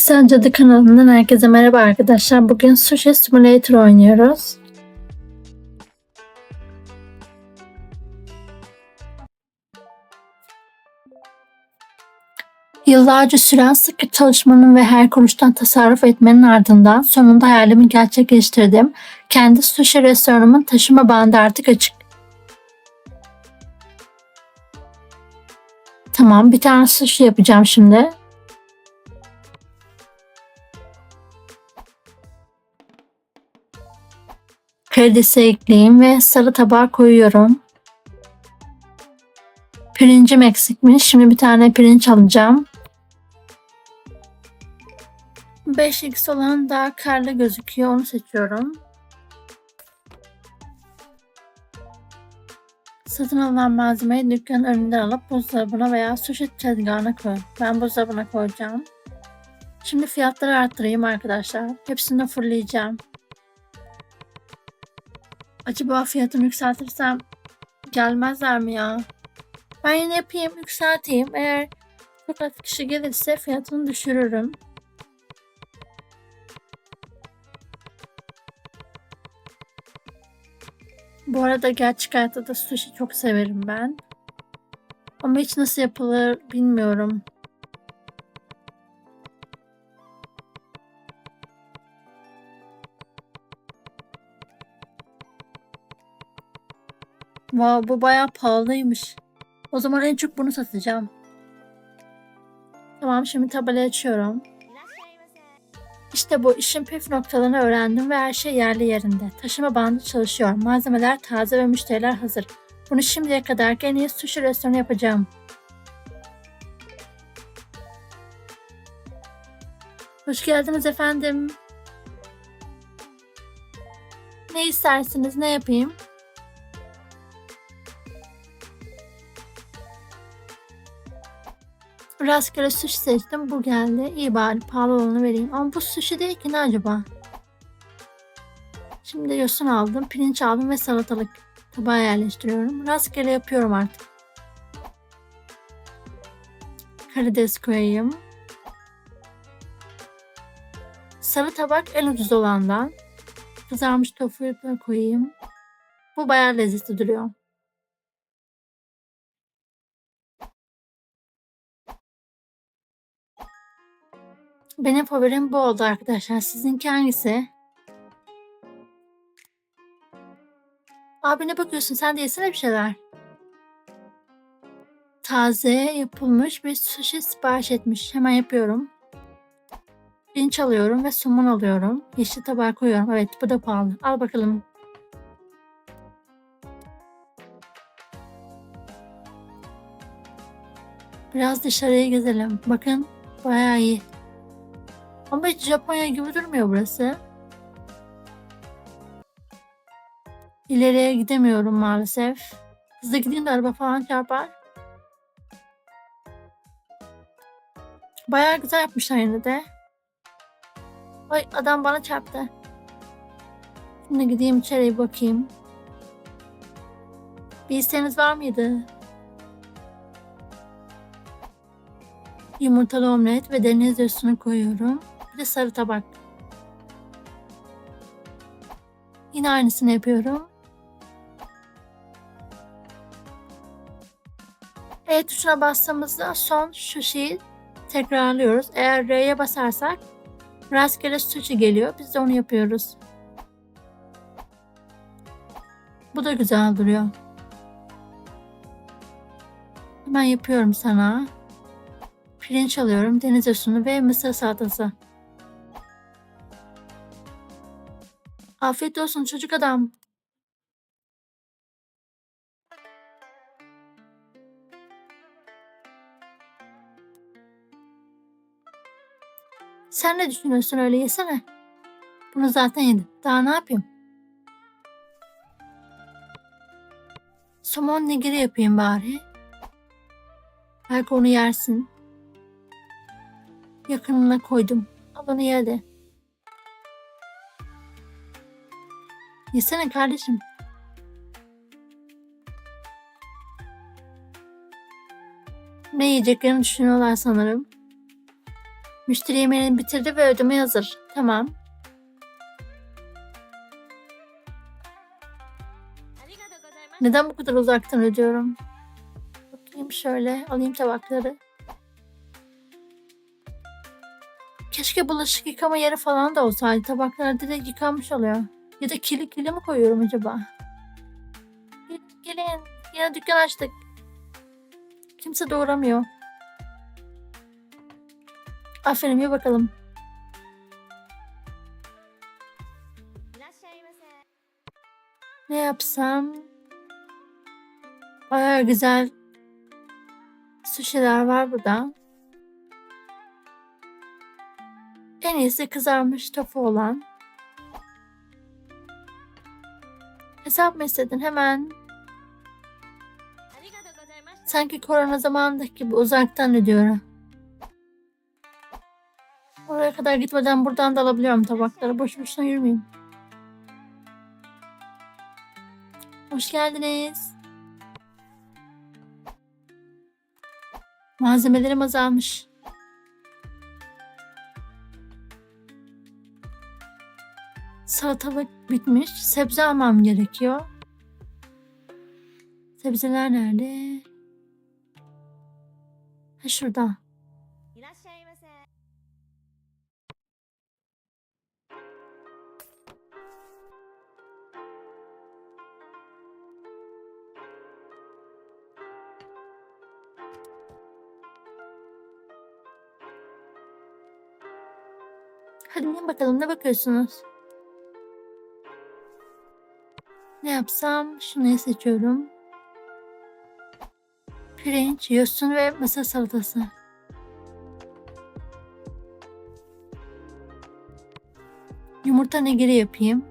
Piksel Cadı kanalından herkese merhaba arkadaşlar. Bugün Sushi Simulator oynuyoruz. Yıllarca süren sıkı çalışmanın ve her kuruştan tasarruf etmenin ardından sonunda hayalimi gerçekleştirdim. Kendi sushi restoranımın taşıma bandı artık açık. Tamam bir tane sushi yapacağım şimdi. Karidesi ekleyeyim ve sarı tabağa koyuyorum. Pirincim eksikmiş. Şimdi bir tane pirinç alacağım. 5x olan daha karlı gözüküyor. Onu seçiyorum. Satın alınan malzemeyi dükkanın önünden alıp buzdolabına veya sushi tezgahına koy. Ben buzdolabına koyacağım. Şimdi fiyatları arttırayım arkadaşlar. Hepsini fırlayacağım. Acaba fiyatını yükseltirsem gelmezler mi ya? Ben yine yapayım, yükselteyim. Eğer çok az kişi gelirse fiyatını düşürürüm. Bu arada gerçek hayatta da sushi çok severim ben. Ama hiç nasıl yapılır bilmiyorum. Wow, bu bayağı pahalıymış. O zaman en çok bunu satacağım. Tamam şimdi tabelayı açıyorum. İşte bu işin püf noktalarını öğrendim ve her şey yerli yerinde. Taşıma bandı çalışıyor. Malzemeler taze ve müşteriler hazır. Bunu şimdiye kadar en iyi sushi restoranı yapacağım. Hoş geldiniz efendim. Ne istersiniz? Ne yapayım? Rastgele sushi seçtim. Bu geldi. İyi bari pahalı olanı vereyim. Ama bu sushi değil ki ne acaba? Şimdi yosun aldım. Pirinç aldım ve salatalık tabağa yerleştiriyorum. Rastgele yapıyorum artık. Karides koyayım. Sarı tabak en ucuz olandan. Kızarmış tofuyu da koyayım. Bu bayağı lezzetli duruyor. Benim favorim bu oldu arkadaşlar. Sizinki hangisi? Abi ne bakıyorsun? Sen de yesene bir şeyler. Taze yapılmış bir sushi sipariş etmiş. Hemen yapıyorum. Pirinç alıyorum ve somon alıyorum. Yeşil tabağa koyuyorum. Evet bu da pahalı. Al bakalım. Biraz dışarıya gezelim. Bakın bayağı iyi. Ama hiç Japonya gibi durmuyor burası. İleriye gidemiyorum maalesef. Hızlı gideyim de araba falan çarpar. Bayağı güzel yapmışlar yine de. Ay adam bana çarptı. Şimdi gideyim içeriye bakayım. Bir isteğiniz var mıydı? Yumurtalı omlet ve deniz üstüne koyuyorum. De sarı tabak. Yine aynısını yapıyorum. E tuşuna bastığımızda son şu şeyi tekrarlıyoruz. Eğer R'ye basarsak rastgele sushi geliyor. Biz de onu yapıyoruz. Bu da güzel duruyor. Hemen yapıyorum sana. Pirinç alıyorum, deniz yosunlu ve mısır salatası. Afiyet olsun çocuk adam. Sen ne düşünüyorsun öyle yesene. Bunu zaten yedim. Daha ne yapayım? Somon nigiri yapayım bari. Belki onu yersin. Yakınına koydum. Al onu ye. Yesene kardeşim. Ne yiyeceklerini düşünüyorlar sanırım. Müşteri yemeğini bitirdi ve ödeme hazır. Tamam. Neden bu kadar uzaktan ödüyorum? Bakayım şöyle. Alayım tabakları. Keşke bulaşık yıkama yeri falan da olsaydı. Tabaklar direkt yıkanmış oluyor. Ya da kili kili mi koyuyorum acaba? Gelin, gelin. Yine dükkan açtık. Kimse de uğramıyor. Aferin bir bakalım. Ne yapsam? Bayağı güzel suşiler var burada. En iyisi kızarmış tofu olan. Hesap mı istedin? Hemen. Sanki korona zamanındaki gibi uzaktan ödüyorum. Oraya kadar gitmeden buradan da alabiliyorum tabakları. Boş boşuna yürümeyeyim. Hoş geldiniz. Malzemelerim azalmış. Salatalık bitmiş. Sebze almam gerekiyor. Sebzeler nerede? Ha şurada. Hadi ne bakalım ne bakıyorsunuz? Ne yapsam? Şunu seçiyorum. Pirinç, yosun ve mısır salatası. Yumurta negiri yapayım.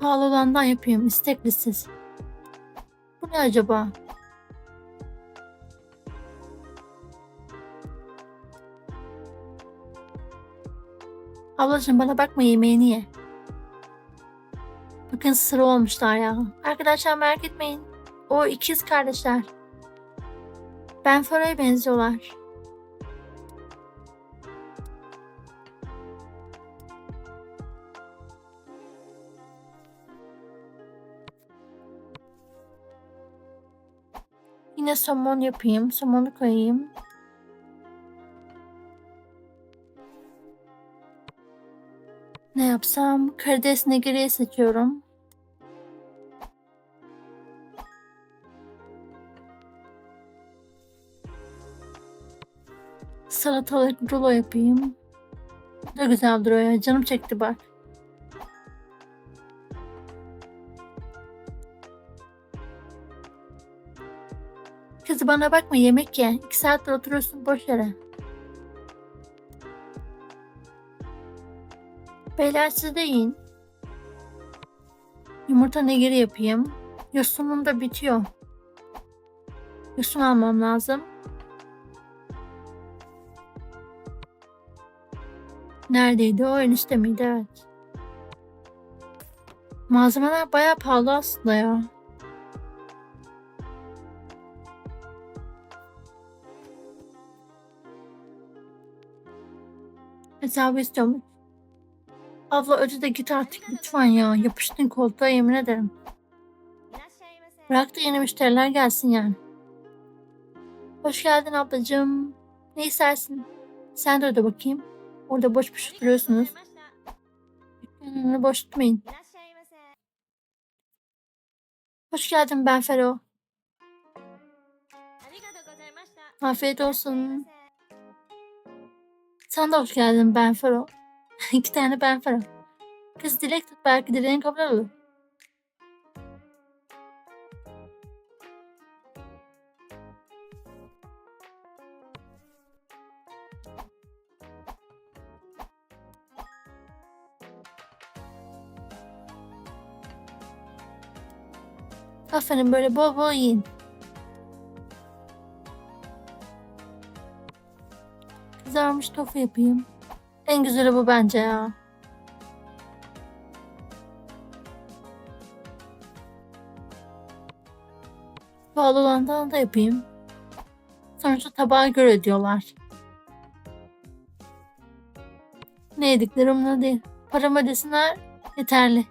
Pahalı olandan yapayım. istek listesi. Bu ne acaba? Ablacığım bana bakma yemeğini ye. Bakın sıra olmuşlar ya. Arkadaşlar merak etmeyin. O ikiz kardeşler. Ben Fara'ya benziyorlar. Yine somon yapayım. Somonu koyayım. Ne yapsam? Karides nigiri seçiyorum. Salatalık rulo yapayım. Da güzel duruyor ya. Canım çekti bak. Kız bana bakma yemek ye. İki saattir oturuyorsun boş yere. Beyler siz de yiyin. Yumurta negiri yapayım. Yosunum da bitiyor. Yosun almam lazım. Neredeydi o? Enişte miydi? Evet. Malzemeler bayağı pahalı aslında ya. Hesabı istiyorum. Abla öcü de git artık lütfen ya. Yapıştın koltuğa yemin ederim. Bırak da yeni müşteriler gelsin yani. Hoş geldin ablacığım. Ne istersin? Sen de öde bakayım. Orada boş boş şey duruyorsunuz. Dükkanını boş tutmayın. Hoş geldin ben Fero. Afiyet olsun. Sen de hoş geldin ben Fero. İki tane ben Fero. Kız dilek tut belki dileğin kabul olur. Aferin böyle bol bol yiyin. Kızarmış tofu yapayım. En güzeli bu bence ya. Pahalı olandan da yapayım. Sonuçta tabağa göre ödüyorlar. Ne yedikleri umurumda değil. Param ödesinler yeterli.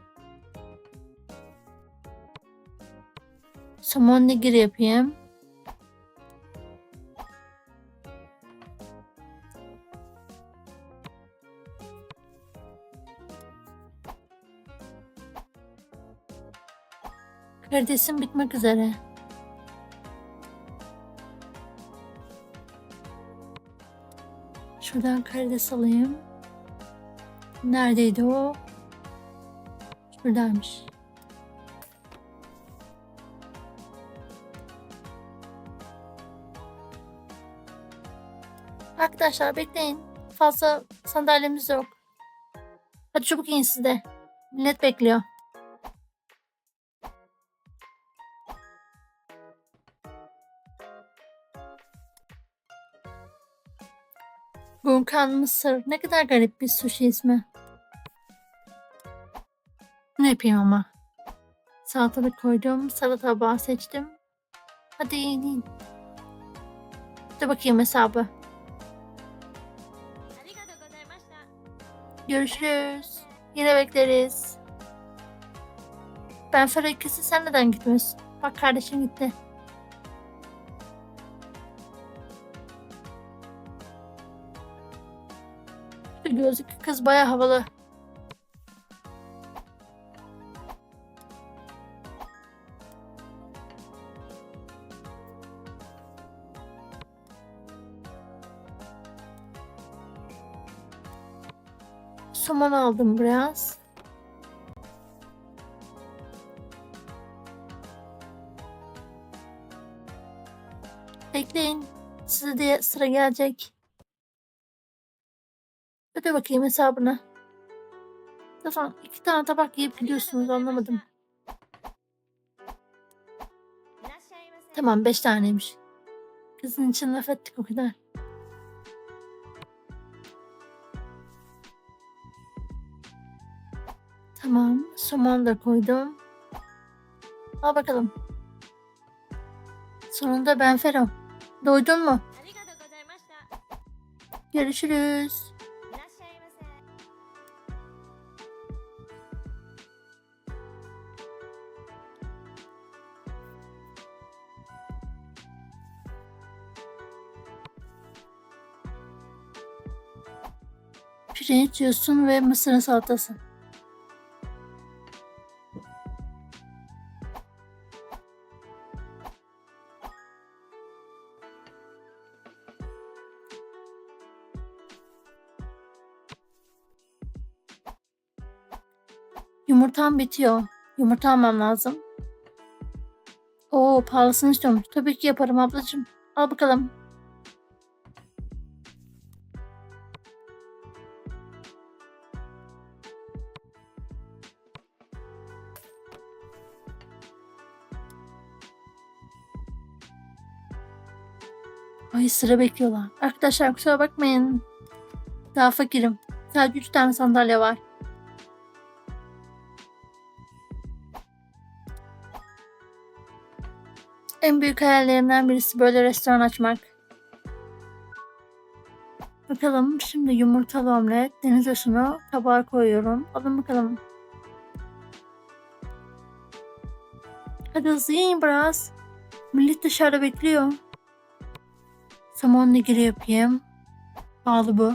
Somon nigiri yapayım. Karidesim bitmek üzere. Şuradan karides alayım. Neredeydi o? Şuradaymış. Arkadaşlar bekleyin. Fazla sandalyemiz yok. Hadi çabuk in siz. Millet bekliyor. Volkan Mısır. Ne kadar garip bir sushi ismi. Ne yapayım ama? Salatalık koydum. Salata tabağı seçtim. Hadi yiyin. De bakayım hesabı. Görüşürüz. Yine bekleriz. Ben sonra ikisi sen neden gitmiyorsun? Bak kardeşim gitti. Şu gözlüklü kız baya havalı. Somon aldım biraz. Bekleyin. Size de sıra gelecek. Öde bakayım hesabını. Tamam iki tane tabak yiyip gidiyorsunuz anlamadım. Tamam beş taneymiş. Kızın için laf ettik o kadar. Tamam somon da koydum. Al bakalım. Sonunda ben Fero. Doydun mu? Görüşürüz. Pirinç, yosun ve mısır salatası. Yumurtam bitiyor. Yumurta almam lazım. Oo pahalısını istiyorum. Tabii ki yaparım ablacığım. Al bakalım. Ay sıra bekliyorlar. Arkadaşlar kusura bakmayın. Daha fakirim. Sadece 3 tane sandalye var. En büyük hayallerimden birisi böyle restoran açmak. Bakalım şimdi yumurtalı omlet, deniz yosunu tabağa koyuyorum. Alın bakalım. Hadi hızlı yiyin biraz. Millet dışarıda bekliyor. Samanla gire yapayım. Pahalı bu.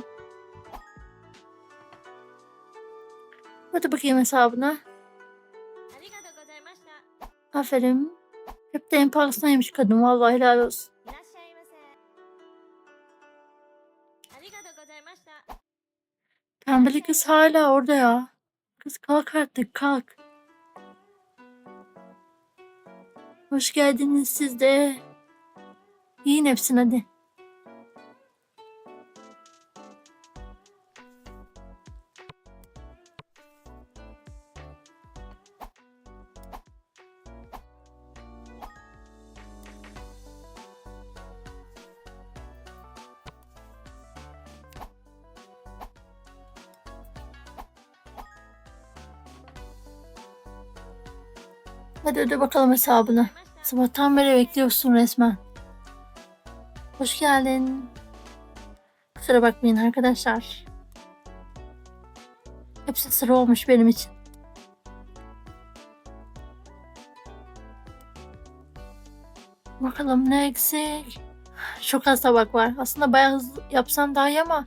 Hadi bakayım hesabına. Aferin. Hep de en pahalısındaymış kadın. Vallahi helal olsun. Pembeli kız hala orada ya. Kız kalk artık kalk. Hoş geldiniz siz de. Yiyin hepsini hadi. öde bakalım hesabını. Sabahtan beri bekliyorsun resmen. Hoş geldin. Kusura bakmayın arkadaşlar. Hepsi sıra olmuş benim için. Bakalım ne eksik. Çok az tabak var. Aslında bayağı hızlı yapsam daha iyi ama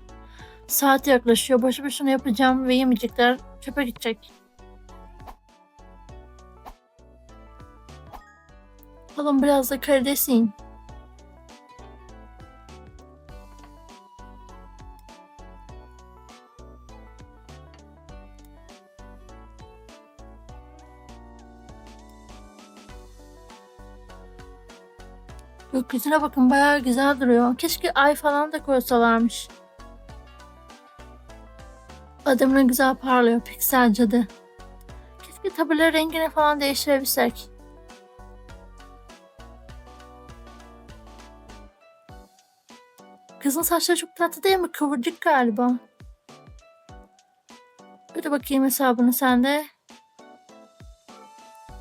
saat yaklaşıyor. Boşu boşuna yapacağım ve yemeyecekler çöpe gidecek. Bakalım biraz da karides yiyin. Gökyüzüne bakın bayağı güzel duruyor. Keşke ay falan da koysalarmış. Adım ne güzel parlıyor piksel cadı. Keşke tabela rengini falan değiştirebilsek. Kızın saçları çok tatlı değil mi? Kıvırcık galiba. Hadi bakayım hesabını sen de.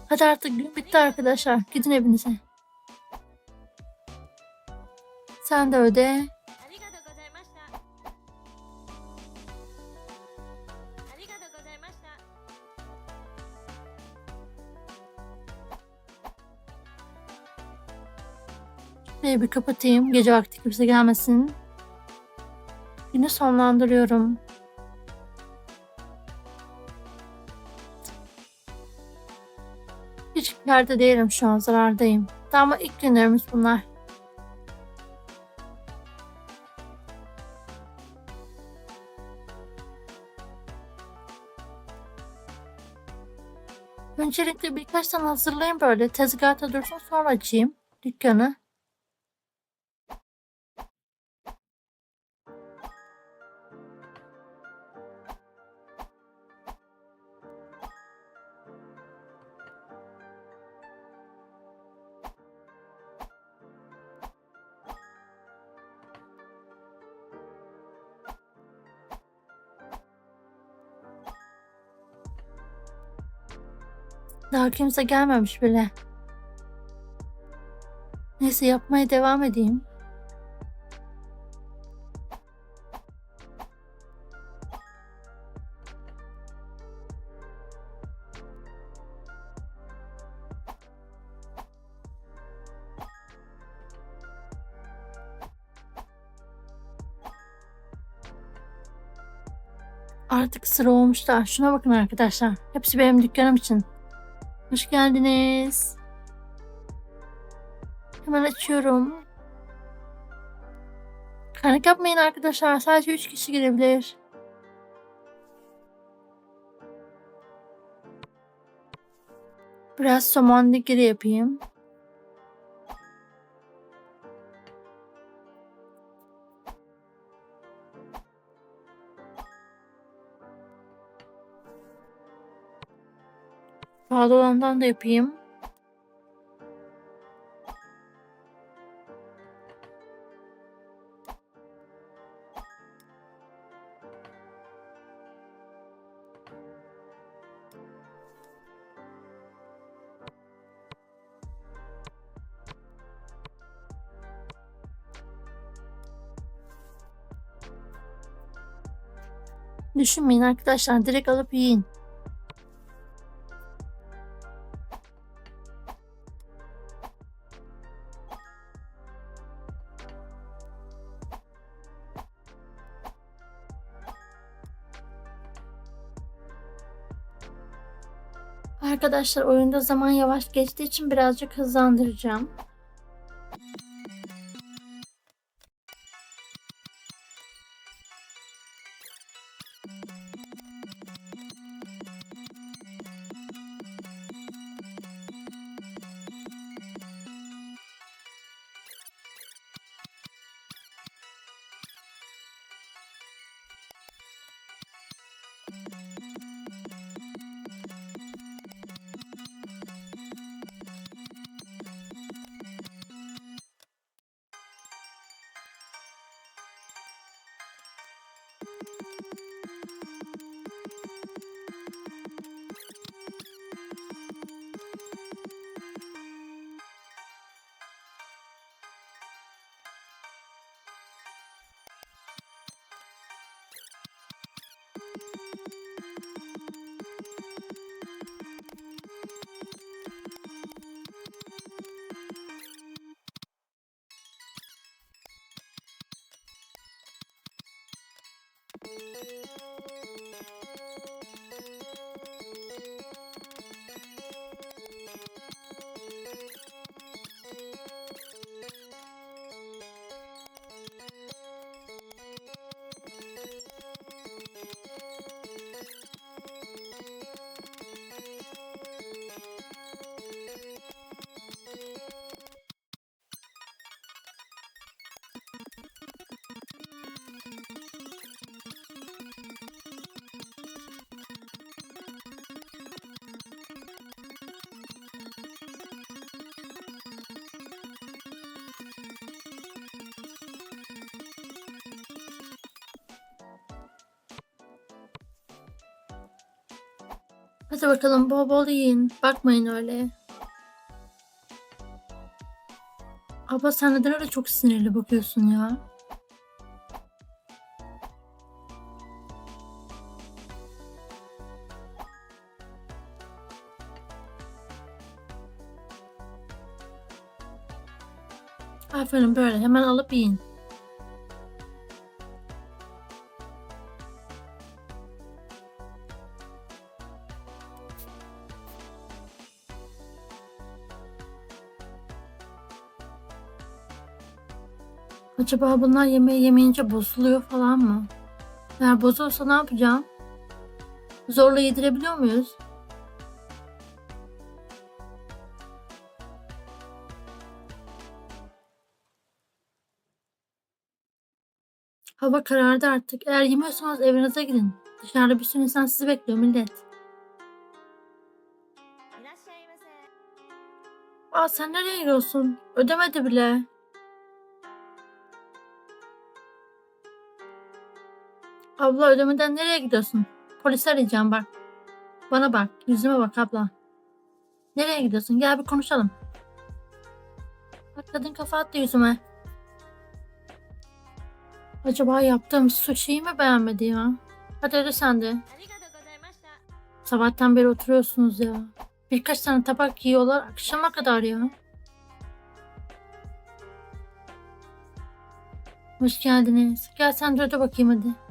Hadi artık gün bitti arkadaşlar. Gidin evinize. Sen de öde. Şurayı bir kapatayım. Gece vakti kimse gelmesin. Günü sonlandırıyorum. Hiç yerde değilim şu an zarardayım. Ama ilk günlerimiz bunlar. Öncelikle birkaç tane hazırlayayım böyle. Tezgahta dursun sonra açayım dükkanı. Daha kimse gelmemiş bile. Neyse yapmaya devam edeyim. Artık sıra olmuş da şuna bakın arkadaşlar. Hepsi benim dükkanım için. Hoş geldiniz. Hemen açıyorum. Panik yapmayın arkadaşlar. Sadece 3 kişi girebilir. Biraz somon dikiri yapayım. Pahalı olandan da yapayım. Düşünmeyin arkadaşlar. Direkt alıp yiyin. Arkadaşlar oyunda zaman yavaş geçtiği için birazcık hızlandıracağım. Hadi bakalım bol bol yiyin. Bakmayın öyle. Abla sen neden öyle çok sinirli bakıyorsun ya? Aferin böyle hemen alıp yiyin. Acaba bunlar yemeği yemeyince bozuluyor falan mı? Eğer bozulsa ne yapacağım? Zorla yedirebiliyor muyuz? Hava karardı artık. Eğer yemiyorsanız evinize gidin. Dışarıda bir sürü insan sizi bekliyor millet. Aa sen nereye gidiyorsun? Ödemedi bile. Abla ödemeden nereye gidiyorsun? Polisi arayacağım bak. Bana bak. Yüzüme bak abla. Nereye gidiyorsun? Gel bir konuşalım. Bak kadın kafa attı yüzüme. Acaba yaptığım sushi'yi mi beğenmedi ya? Hadi öde sen de. Sabahtan beri oturuyorsunuz ya. Birkaç tane tabak yiyorlar akşama kadar ya. Hoş geldiniz. Gel sen de öde bakayım hadi.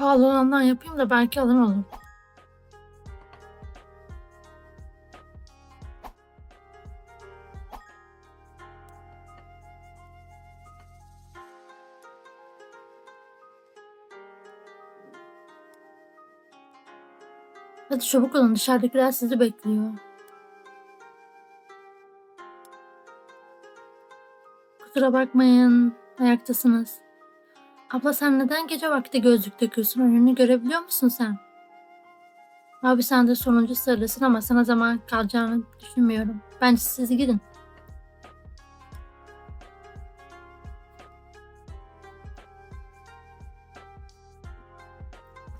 Pahalı olandan yapayım da belki alın olur. Hadi çabuk olun dışarıdakiler sizi bekliyor. Kusura bakmayın ayaktasınız. Abla sen neden gece vakti gözlük takıyorsun? Önünü görebiliyor musun sen? Abi sen de sonuncu sıradasın ama sana zaman kalacağını düşünmüyorum. Bence siz gidin.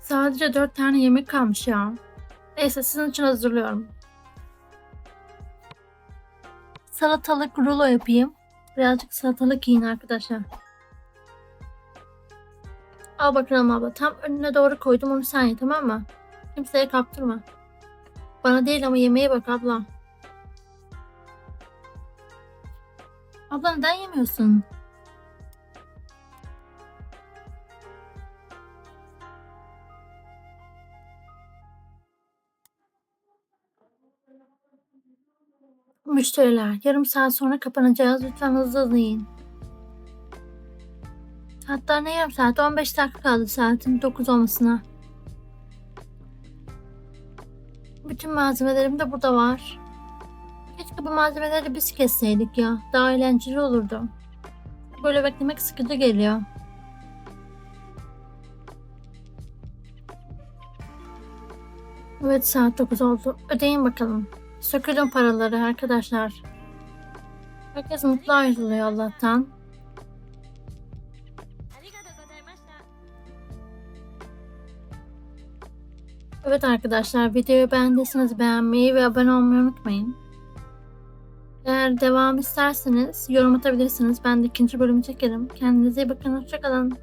Sadece dört tane yemek kalmış ya. Neyse sizin için hazırlıyorum. Salatalık rulo yapayım. Birazcık salatalık yiyin arkadaşlar. Al bakalım abla. Tam önüne doğru koydum onu sen ye tamam mı? Kimseye kaptırma. Bana değil ama yemeğe bak abla. Abla neden yemiyorsun? Müşteriler yarım saat sonra kapanacağız. Lütfen hızlı hızlı yiyin. Hatta ne yarım saat? 15 dakika kaldı saatin 9 olmasına. Bütün malzemelerim de burada var. Keşke bu malzemeleri biz kesseydik ya. Daha eğlenceli olurdu. Böyle beklemek sıkıcı geliyor. Evet saat 9 oldu. Ödeyin bakalım. Sökülün paraları arkadaşlar. Herkes mutlu ayrılıyor Allah'tan. Evet arkadaşlar videoyu beğendiyseniz beğenmeyi ve abone olmayı unutmayın. Eğer devam isterseniz yorum atabilirsiniz. Ben de ikinci bölümü çekerim. Kendinize iyi bakın. Hoşçakalın.